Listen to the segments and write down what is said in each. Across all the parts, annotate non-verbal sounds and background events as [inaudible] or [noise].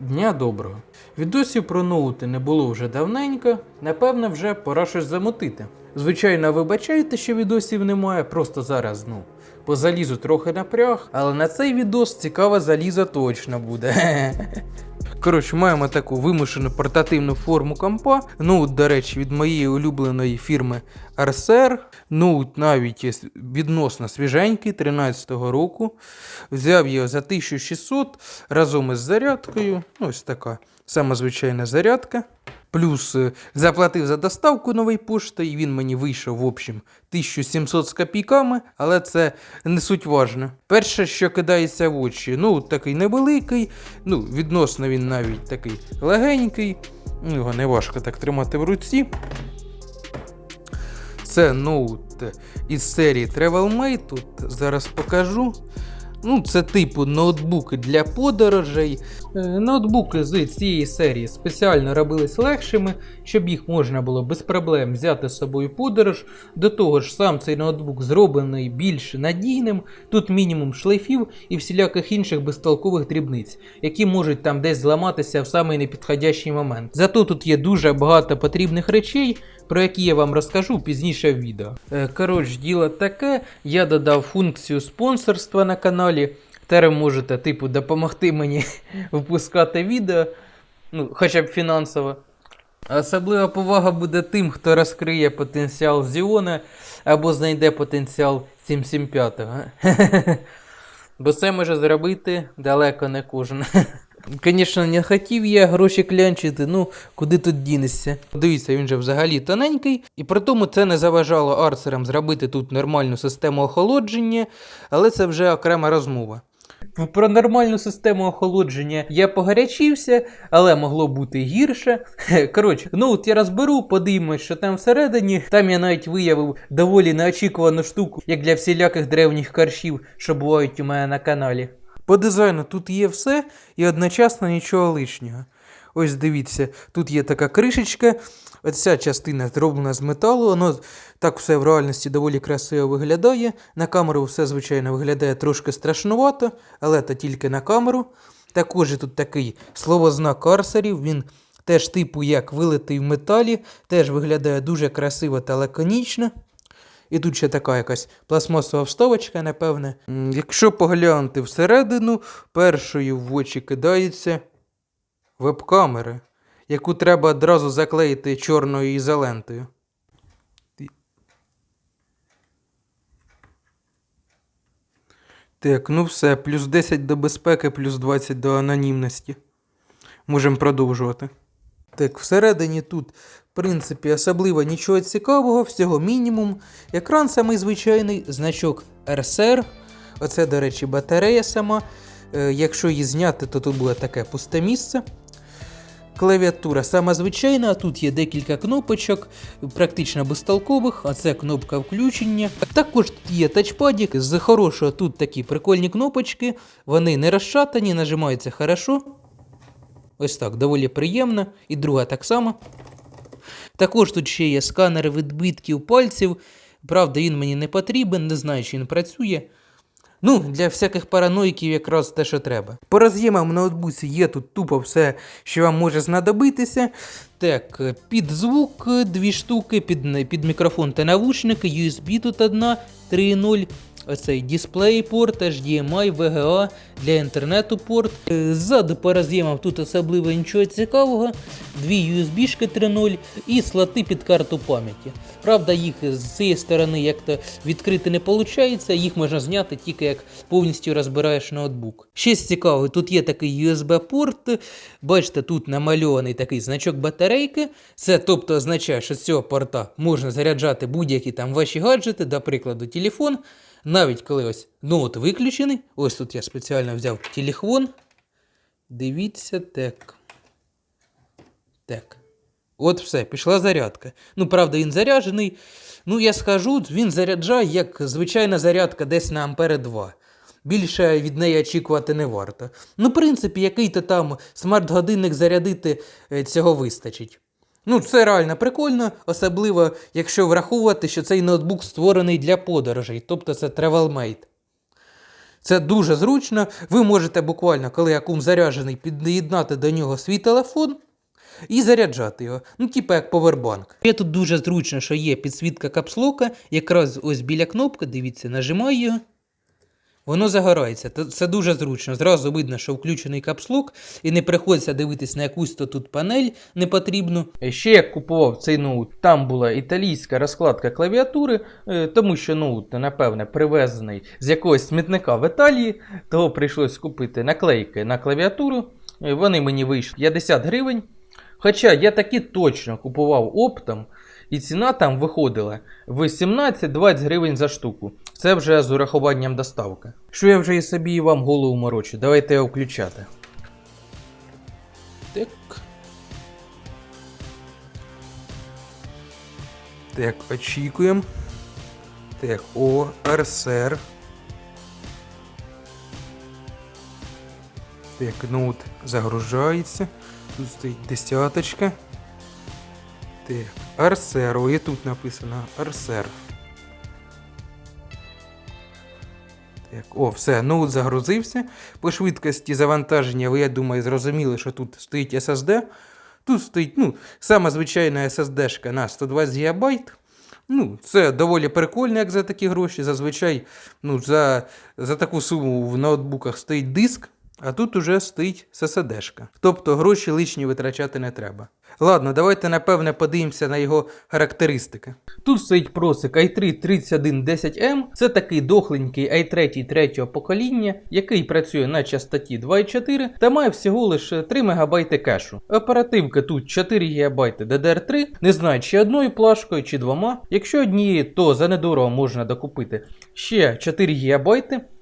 Дня доброго. Відосів про ноути не було вже давненько, напевне, вже пора щось замутити. Звичайно, вибачайте, що відосів немає, просто зараз, ну, по залізу трохи напряг, але на цей відос цікава заліза точно буде. [laughs] Коротше, маємо таку вимушену портативну форму компа. Ну, до речі, від моєї улюбленої фірми RSR. Ну, навіть відносно свіженький, 13-го року. Взяв його за 1600 разом із зарядкою. Ну, Ось така сама звичайна зарядка. Плюс е, заплатив за доставку нової пошти, і він мені вийшов, в общем, 1700 з копійками, але це не суть важно. Перше, що кидається в очі, ну такий невеликий, ну, відносно він навіть такий легенький, ну, його не важко так тримати в руці. Це ноут із серії TravelMate, тут зараз покажу. Ну, це типу ноутбуки для подорожей. Е, Ноутбуки з цієї серії спеціально робились легшими, щоб їх можна було без проблем взяти з собою подорож. До того ж, сам цей ноутбук зроблений більш надійним. Тут мінімум шлейфів і всіляких інших безтолкових дрібниць, які можуть там десь зламатися в самий непідходящий момент. Зато тут є дуже багато потрібних речей, про які я вам розкажу пізніше в відео. Е, Коротше, діло таке, я додав функцію спонсорства на каналі. Тепер можете, типу, допомогти мені [laughs] випускати відео, ну, хоча б фінансово. Особлива повага буде тим, хто розкриє потенціал Зіона або знайде потенціал 775. [laughs] Бо це може зробити далеко не кожен. [laughs] Звісно, не хотів я гроші клянчити, ну куди тут дінешся. Дивіться, він же взагалі тоненький, і при тому це не заважало арцерам зробити тут нормальну систему охолодження, але це вже окрема розмова. Про нормальну систему охолодження я погарячився, але могло бути гірше. [laughs] Коротше, ну от я розберу, подивимось, що там всередині. Там я навіть виявив доволі неочікувану штуку, як для всіляких древніх каршів, що бувають у мене на каналі. По дизайну тут є все і одночасно нічого лишнього. Ось дивіться, тут є така кришечка. Оця частина зроблена з металу, воно так все в реальності доволі красиво виглядає. На камеру все, звичайно, виглядає трошки страшнувато, але це тільки на камеру. Також тут такий словознак арсерів, він теж типу як вилитий в металі, теж виглядає дуже красиво та лаконічно. І тут ще така якась пластмасова вставочка, напевне. Якщо поглянути всередину, першою в очі кидається веб-камера, яку треба одразу заклеїти чорною ізолентою. Так, ну все, плюс 10 до безпеки, плюс 20 до анонімності. Можемо продовжувати. Так, всередині тут, в принципі, особливо нічого цікавого, всього мінімум. Екран самий звичайний, значок RSR. Оце, до речі, батарея сама. Е, якщо її зняти, то тут буде таке пусте місце. Клавіатура сама звичайна, тут є декілька кнопочок, практично безтолкових, а це кнопка включення. Також тут є тачпадік, з хорошого тут такі прикольні кнопочки, вони не розшатані, нажимаються хорошо. Ось так, доволі приємно. І друга так само. Також тут ще є сканер відбитків пальців. Правда, він мені не потрібен, не знаю, чи він працює. Ну, для всяких параноїків якраз те, що треба. По роз'ємам в ноутбуці є тут тупо все, що вам може знадобитися. Так, під звук е, дві штуки, під, під мікрофон та навушники, USB тут одна, 3.0. Оцей порт, HDMI, VGA для інтернету порт. Е, Ззаду по роз'ємам тут особливо нічого цікавого. Дві USB-шки 3.0 і слоти під карту пам'яті. Правда, їх з цієї сторони як-то відкрити не виходить, їх можна зняти тільки як повністю розбираєш ноутбук. Ще з цікавого, тут є такий USB-порт. Бачите, тут намальований такий значок батарейки. Це тобто означає, що з цього порта можна заряджати будь-які там ваші гаджети, до прикладу, телефон. Навіть коли ось ноут виключений, ось тут я спеціально взяв телефон. Дивіться так. Так. От все, пішла зарядка. Ну, правда, він заряджений. Ну, я скажу, він заряджає, як звичайна зарядка десь на ампери 2. Більше від неї очікувати не варто. Ну, в принципі, який-то там смарт-годинник зарядити е, цього вистачить. Ну, це реально прикольно, особливо, якщо враховувати, що цей ноутбук створений для подорожей, тобто це TravelMate. Це дуже зручно. Ви можете буквально, коли акум заряджений, під'єднати до нього свій телефон і заряджати його. Ну, типу як повербанк. Є тут дуже зручно, що є підсвітка капслока, якраз ось біля кнопки, дивіться, нажимаю. Воно загорається. Це дуже зручно. Зразу видно, що включений капслок, і не приходиться дивитись на якусь то тут панель непотрібну. Ще як купував цей ноут, там була італійська розкладка клавіатури, е, тому що ноут, напевне, привезений з якогось смітника в Італії, того прийшлось купити наклейки на клавіатуру. Е, Вони мені вийшли 50 гривень. Хоча я таки точно купував оптом, і ціна там виходила в 17-20 гривень за штуку. Це вже з урахуванням доставки. Що я вже і собі і вам голову морочу, давайте його включати. Так. Так, очікуємо. Так, о, РСР. Так, ноут загружається. Тут стоїть десяточка. Так, Арсер, о, і тут написано Арсер. Так, о, все, ноут загрузився. По швидкості завантаження, ви, я думаю, зрозуміли, що тут стоїть SSD. Тут стоїть, ну, сама звичайна SSD-шка на 120 ГБ. Ну, це доволі прикольно, як за такі гроші. Зазвичай ну, за, за таку суму в ноутбуках стоїть диск, а тут уже стоїть SSD-шка. Тобто гроші лишні витрачати не треба. Ладно, давайте напевне подивимося на його характеристики. Тут стоїть просик i3 3110M. Це такий дохленький i3 третього покоління, який працює на частоті 2.4 та має всього лише 3 МБ кешу. Оперативка тут 4 ГБ DDR3. Не знаю, чи одною плашкою, чи двома. Якщо однією, то за недорого можна докупити ще 4 ГБ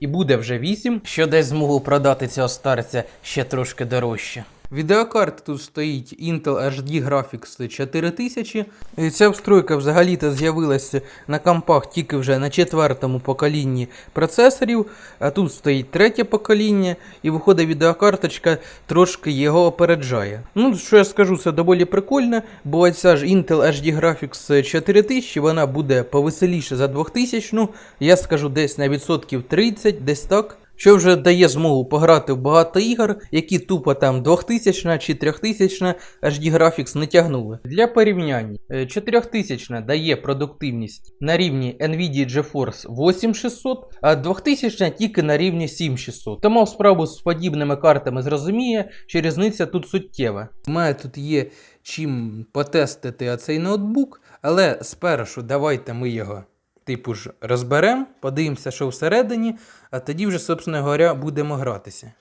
і буде вже 8, що дасть змогу продати цього старця ще трошки дорожче. Відеокарта тут стоїть Intel HD Graphics 4000. І Ця встройка взагалі-то з'явилася на компах тільки вже на четвертому поколінні процесорів, а тут стоїть третє покоління, і виходить відеокарточка трошки його опереджає. Ну, що я скажу, це доволі прикольно, бо ця ж Intel HD Graphics 4000, вона буде повеселіше за 2000, ну, я скажу десь на відсотків 30, десь так. Що вже дає змогу пограти в багато ігор, які тупо там 2000 чи 3000 HD Graphics не тягнули. Для порівняння, е, 4000 дає продуктивність на рівні Nvidia GeForce 8600, а 2000 тільки на рівні 7600. Тому справу з подібними картами зрозуміє, що різниця тут суттєва. У мене тут є чим потестити оцей ноутбук, але спершу давайте ми його типу ж розберемо, подивимося, що всередині, а тоді вже, собственно говоря, будемо гратися.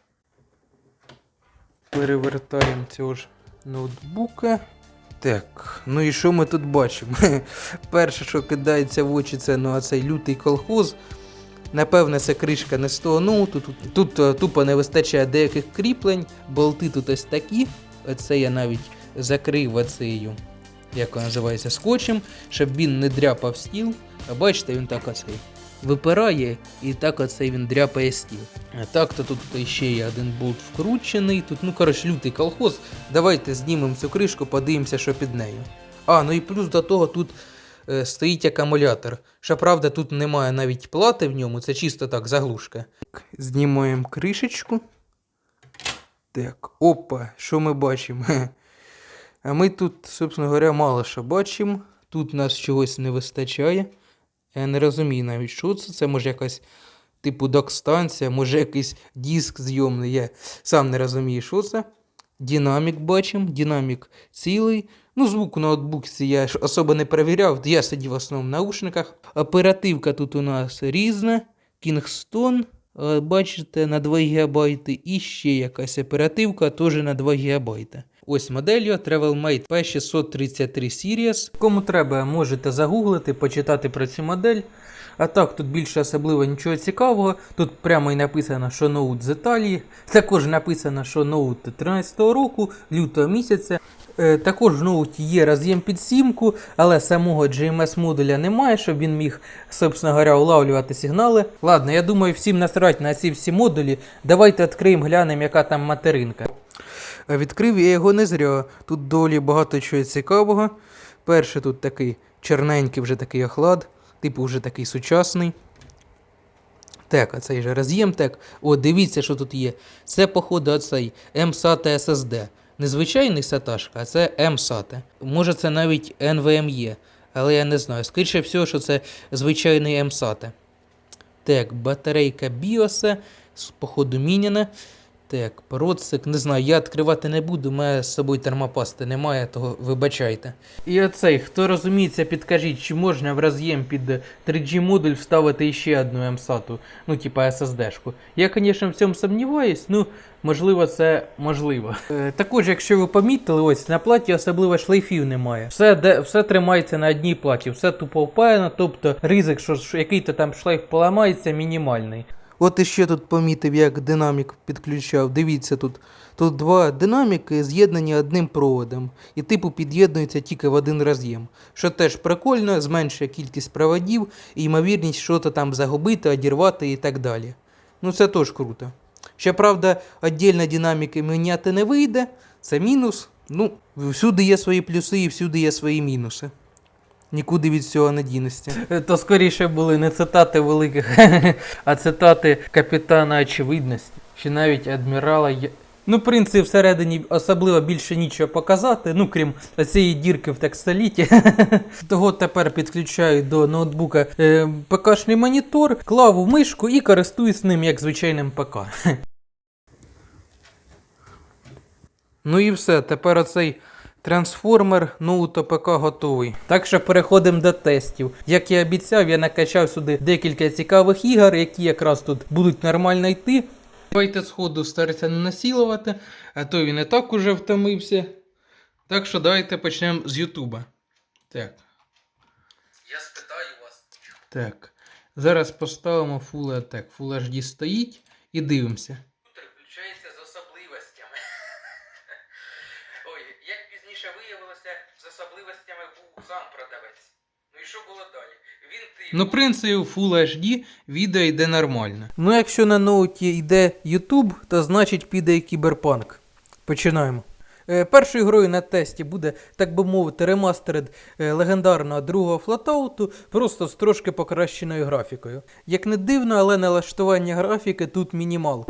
Перевертаємо цього ж ноутбука. Так, ну і що ми тут бачимо? [laughs] Перше, що кидається в очі, це ну, цей лютий колхоз. Напевне, це кришка не з того ноуту. Тут, тут е, тупо не вистачає деяких кріплень, болти тут ось такі. Оце я навіть закрив оцею, як називається, скотчем, щоб він не дряпав стіл. Бачите, він так оцей випирає і так оцей він дряпає стіл. Так то тут ще є один болт вкручений. Тут, ну коротше, лютий колхоз. Давайте знімемо цю кришку, подивимося, що під нею. А, ну і плюс до того тут е, стоїть акумулятор. Щоправда, тут немає навіть плати в ньому, це чисто так, заглушка. Знімаємо кришечку. Так, опа, що ми бачимо? Ми тут, собственно говоря, мало що бачимо. Тут нас чогось не вистачає. Я не розумію навіть, що це. Це може якась типу док-станція, може якийсь диск зйомний. Я сам не розумію, що це. Динамік бачимо, динамік цілий. Ну, звук у ноутбуці я особо не перевіряв, я сидів в основному в наушниках. Оперативка тут у нас різна. Е, бачите, на 2 ГБ. І ще якась оперативка теж на 2 ГБ. Ось модель TravelMate P633 Series. Кому треба, можете загуглити, почитати про цю модель. А так, тут більше особливо нічого цікавого. Тут прямо і написано, що ноут з Італії. Також написано, що ноут 13-го року, лютого місяця. Е, також в ноуті є роз'єм під сімку, але самого GMS модуля немає, щоб він міг, собственно говоря, улавлювати сигнали. Ладно, я думаю, всім насрать на ці всі модулі. Давайте відкриємо, глянемо, яка там материнка. А Відкрив я його не зря. Тут доволі багато чого цікавого. Перший тут такий чорненький вже такий охлад, типу вже такий сучасний. Так, а цей же роз'єм так. О, дивіться, що тут є. Це, походу, оцей MSATA SSD. Не звичайний SATA, а це MSATA. Може, це навіть NVMe, але я не знаю. Скоріше всього, що це звичайний MSATA. Так, батарейка BIOS, походу міняна. Так, процик, не знаю, я відкривати не буду, у мене з собою термопасти немає, того вибачайте. І оцей, хто розуміється, підкажіть, чи можна в роз'єм під 3G модуль вставити ще одну MSAT, ну, типа SSD-шку. Я, звісно, в цьому сумніваюсь, ну, можливо, це можливо. Е, також, якщо ви помітили, ось на платі особливо шлейфів немає. Все, де, все тримається на одній платі, все тупо впаяно, тобто ризик, що який-то там шлейф поламається, мінімальний. От іще тут помітив, як динамік підключав. Дивіться тут. Тут два динаміки з'єднані одним проводом, і типу під'єднуються тільки в один роз'єм. Що теж прикольно, зменшує кількість проводів і ймовірність щось там загубити, одірвати і так далі. Ну це теж круто. Щоправда, віддільно динаміки міняти не вийде, це мінус. Ну, всюди є свої плюси і всюди є свої мінуси. Нікуди від цього не дінешся. То скоріше були не цитати великих, [laughs] а цитати капітана очевидності, чи навіть адмірала. Ну, в принципі, всередині особливо більше нічого показати, ну крім цієї дірки в текстоліті. [laughs] Того тепер підключаю до ноутбука е, ПК-шний монітор, клаву мишку і користуюсь ним як звичайним ПК. [laughs] Ну і все, тепер оцей трансформер ноуто ПК готовий. Так що переходимо до тестів. Як я обіцяв, я накачав сюди декілька цікавих ігор, які якраз тут будуть нормально йти. Давайте сходу старатися не насілувати, а то він і так уже втомився. Так що давайте почнемо з Ютуба. Так. Я спитаю вас. Так. Зараз поставимо Full Attack. Full HD стоїть і дивимося. Включається з особливостями. Ой, як пізніше виявилося, з особливостями був сам продавець. Ну і що було далі? Він Ну, в принципі, у Full HD відео йде нормально. Ну, якщо на ноуті йде YouTube, то значить піде і кіберпанк. Починаємо. Е, першою грою на тесті буде, так би мовити, ремастеред е, легендарного другого флатауту, просто з трошки покращеною графікою. Як не дивно, але налаштування графіки тут мінімал.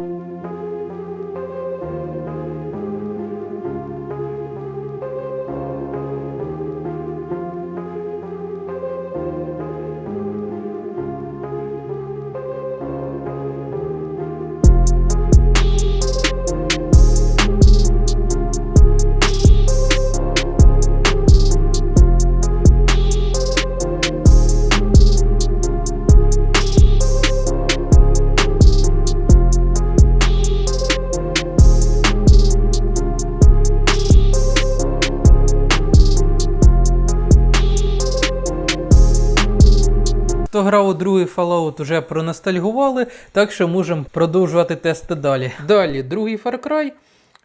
Хто грав у другий Fallout, уже проностальгували, так що можемо продовжувати тести далі. Далі, другий Far Cry.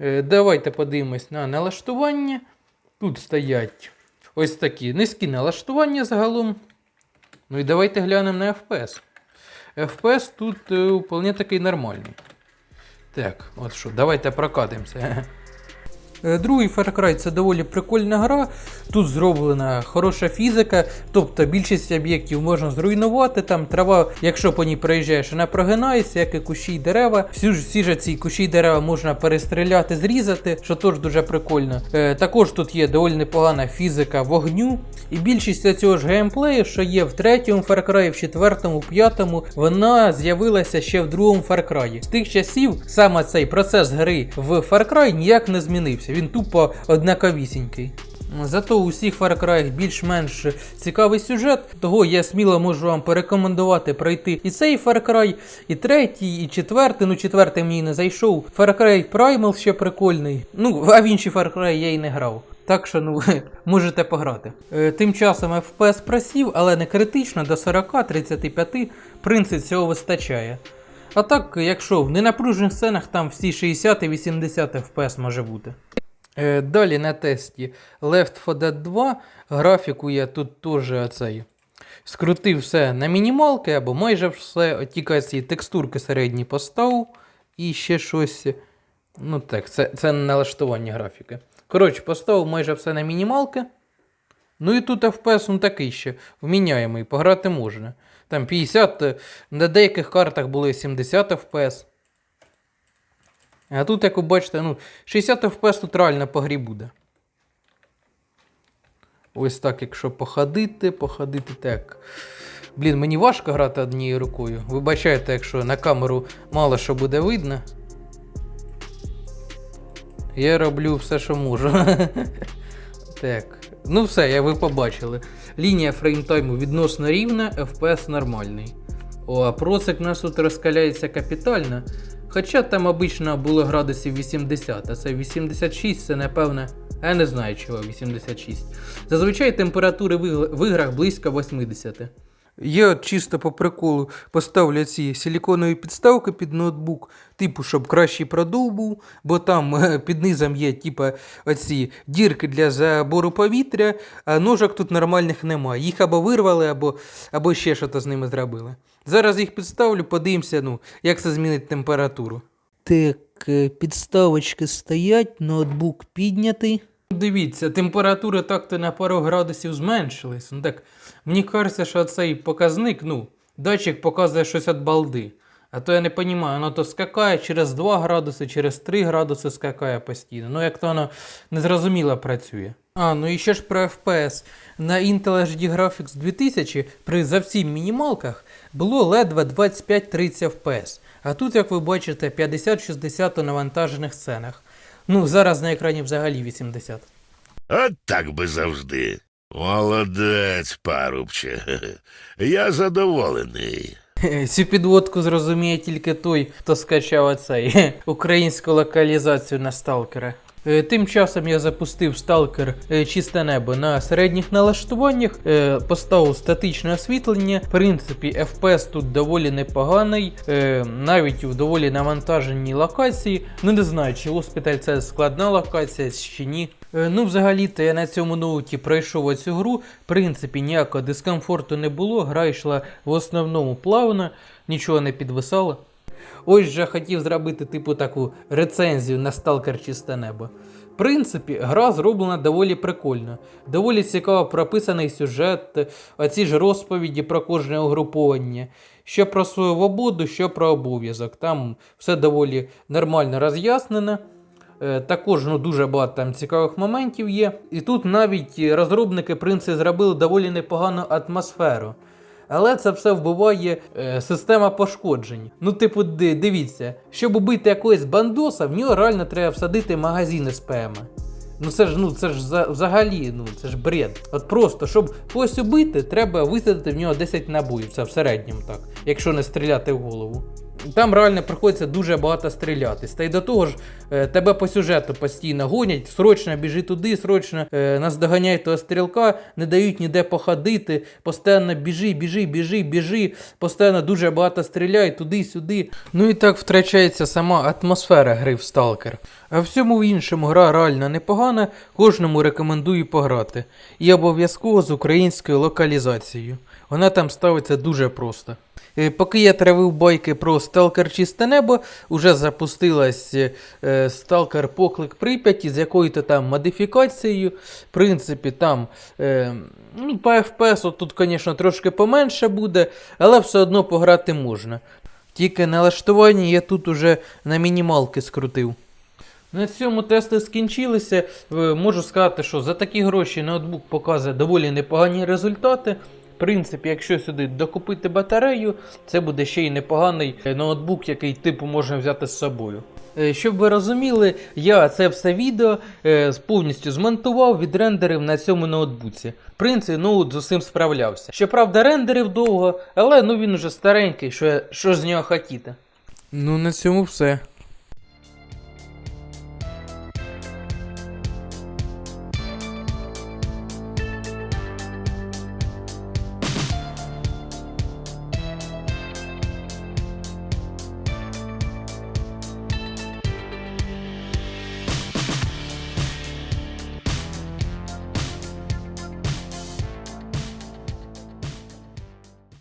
Е, Давайте подивимось на налаштування. Тут стоять ось такі низькі налаштування загалом. Ну і давайте глянемо на FPS. FPS тут е, вполне такий нормальний. Так, от що, давайте прокатимося. Е, Другий Far Cry це доволі прикольна гра. Тут зроблена хороша фізика, тобто більшість об'єктів можна зруйнувати. Там трава, якщо по ній проїжджаєш, вона прогинається, як і кущі й дерева. Всі всі ж ці кущі й дерева можна перестріляти, зрізати, що теж дуже прикольно. Е, також тут є доволі непогана фізика вогню. І більшість цього ж геймплею, що є в третьому Far Cry, в четвертому, в п'ятому, вона з'явилася ще в другому Far Cry. З тих часів саме цей процес гри в Far Cry ніяк не змінився. Він тупо однаковісінький. Зато у всіх Far Cry більш-менш цікавий сюжет, того я сміло можу вам порекомендувати пройти і цей Far Cry, і третій, і четвертий. Ну, четвертий мені не зайшов. Far Cry Primal ще прикольний. Ну, а в інші Far Cry я й не грав. Так що ну [laughs] можете пограти. Е, тим часом FPS просів, але не критично до 40-35. Принцип цього вистачає. А так, якщо в ненапружених сценах там всі 60 і 80 FPS може бути. Е, далі на тесті Left 4 Dead 2. Графіку я тут теж оцей. Скрутив все на мінімалки або майже все. Тільки ці текстурки середні поставив. І ще щось. Ну так, це, це налаштування графіки. Коротше, поставив майже все на мінімалки. Ну і тут FPS ну, такий ще вміняємий, пограти можна. Там 50, е, на деяких картах були 70 FPS. А тут, як ви бачите, ну, 60 FPS тут реально по грі буде. Ось так, якщо походити, походити так. Блін, мені важко грати однією рукою. Вибачайте, якщо на камеру мало що буде видно. Я роблю все, що можу. [laughs] так. Ну все, я ви побачили. Лінія фреймтайму відносно рівна, FPS нормальний. О, а процик у нас тут розкаляється капітально. Хоча там обично було градусів 80, а це 86, це напевне. Я не знаю, чого 86. Зазвичай температури в іграх близько 80. Я чисто по приколу поставлю ці силіконові підставки під ноутбук, типу, щоб кращий продув був, бо там е, під низом є, типу, оці дірки для забору повітря, а ножок тут нормальних немає. Їх або вирвали, або, або ще щось з ними зробили. Зараз їх підставлю, подивимося, ну, як це змінить температуру. Так, е, підставочки стоять, ноутбук піднятий. Дивіться, температури так-то на пару градусів зменшились. Ну так, мені кажеться, що цей показник, ну, датчик показує щось від балди. А то я не розумію, воно то скакає через 2 градуси, через 3 градуси скакає постійно. Ну, як то воно незрозуміло працює. А, ну і ще ж про FPS. На Intel HD Graphics 2000 при зовсім мінімалках було ледве 25-30 FPS. А тут, як ви бачите, 50-60 у навантажених сценах. Ну, зараз на екрані взагалі 80. От так би завжди. Молодець, парубче. [laughs] Я задоволений. [laughs] Цю підводку зрозуміє тільки той, хто скачав оцей [laughs] українську локалізацію на сталкера. Е, Тим часом я запустив сталкер е, чисте небо на середніх налаштуваннях, е, поставив статичне освітлення. В принципі, FPS тут доволі непоганий, навіть у доволі навантаженій локації. Ну не знаю, чи госпіталь це складна локація, чи ні. Ну, взагалі-то я на цьому ноуті пройшов оцю гру. В принципі, ніякого дискомфорту не було. Гра йшла в основному плавно, нічого не підвисало. Ось же хотів зробити типу таку рецензію на Stalker Чисте Небо. В принципі, гра зроблена доволі прикольно. Доволі цікаво прописаний сюжет, оці ж розповіді про кожне угруповання. Що про свою свободу, що про обов'язок. Там все доволі нормально роз'яснено. Е, Також ну, дуже багато там цікавих моментів є. І тут навіть розробники в принципі, зробили доволі непогану атмосферу. Але це все вбиває е, система пошкоджень. Ну, типу, дивіться, щоб убити якогось бандоса, в нього реально треба всадити магазини з ПМ. Ну це ж ну це ж за- взагалі, ну це ж бред. От просто, щоб когось убити, треба висадити в нього 10 набоїв. Це в середньому так, якщо не стріляти в голову. Там реально приходиться дуже багато стрілятись. Та й до того ж, е, тебе по сюжету постійно гонять, срочно біжи туди, срочно е, наздоганяй того стрілка, не дають ніде походити, постійно біжи, біжи, біжи, біжи, постійно дуже багато стріляй туди-сюди. Ну і так втрачається сама атмосфера гри в Сталкер. А всьому іншому гра реально непогана, кожному рекомендую пограти. І обов'язково з українською локалізацією. Вона там ставиться дуже просто. Е, Поки я травив байки про Stalker Чисте Небо, уже запустилась е, Stalker Поклик Прип'яті з якою-то там модифікацією. В принципі, там е, ну, по FPS тут, звісно, трошки поменше буде, але все одно пограти можна. Тільки налаштування я тут уже на мінімалки скрутив. На цьому тести скінчилися. Можу сказати, що за такі гроші ноутбук показує доволі непогані результати. Принципі, якщо сюди докупити батарею, це буде ще й непоганий е, ноутбук, який типу можна взяти з собою. Е, Щоб ви розуміли, я це все відео е, повністю змонтував, відрендерив на цьому ноутбуці. В принципі, ноут з усім справлявся. Щоправда, рендерив довго, але ну він уже старенький, що, що з нього хотіти. Ну, на цьому все.